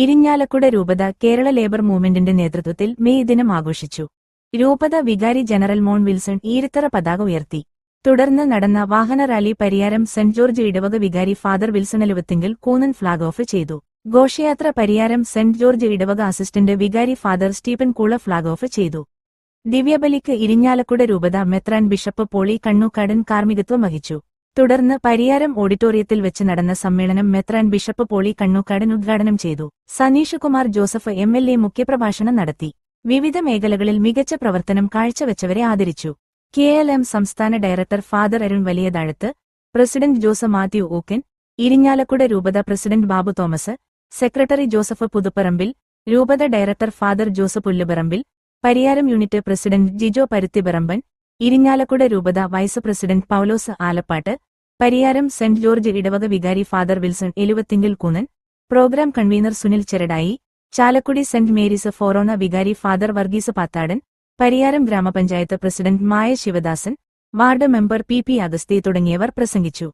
ഇരിഞ്ഞാലക്കുട രൂപത കേരള ലേബർ മൂവ്മെന്റിന്റെ നേതൃത്വത്തിൽ മെയ് ദിനം ആഘോഷിച്ചു. രൂപത വികാരി ജനറൽ മോൺ വിൽസൺ ഈരിത്തറ പതാക ഉയർത്തി. തുടർന്ന് നടന്ന വാഹന റാലി പരിയാരം സെന്റ് ജോർജ് ഇടവക വികാരി father Wilson Aluvathinkal Koonan flag off ചെയ്തു. ഘോഷയാത്ര പരിയാരം സെന്റ് ജോർജ് ഇടവക അസിസ്റ്റന്റ് വികാരി father Stephen Koola flag off ചെയ്തു. ദിവ്യബലിക്ക് ഇരിഞ്ഞാലക്കുട രൂപത മെത്രാൻ ബിഷപ്പ് പോളി കണ്ണൂക്കാടൻ കാർമ്മികത്വം വഹിച്ചു. തുടർന്ന് പരിയാരം ഓഡിറ്റോറിയത്തിൽ വെച്ച് നടന്ന സമ്മേളനം മെത്രാൻ ബിഷപ്പ് പോളി കണ്ണൂക്കാടൻ ഉദ്ഘാടനം ചെയ്തു. Saneesh Kumar Joseph M L A മുഖ്യപ്രഭാഷണം നടത്തി. വിവിധ മേഖലകളിൽ മികച്ച പ്രവർത്തനം കാഴ്ചവെച്ചവരെ ആദരിച്ചു. കെ എൽ എം സംസ്ഥാന director father Arun Valiyathazhath president Jose Mathew Ookkan Irinjalakuda രൂപത president Babu Thomas secretary Joseph Puthuparambil രൂപത director father Joseph Pulluparambil Pariyaram unit president Jijo Paruthiparamban Irinjalakuda രൂപത vice president Paulose Alappatt Pariyaram Saint George ഇടവക വികാരി father Wilson Eluvathingal Koonan programme convener Sunil Cheradai Chalakudy Saint Mary's ഫോറോണ വികാരി father Varghese Pathadan Pariyaram ഗ്രാമപഞ്ചായത്ത് president Maya Sivadasan ward member P P Agasthi തുടങ്ങിയവർ പ്രസംഗിച്ചു.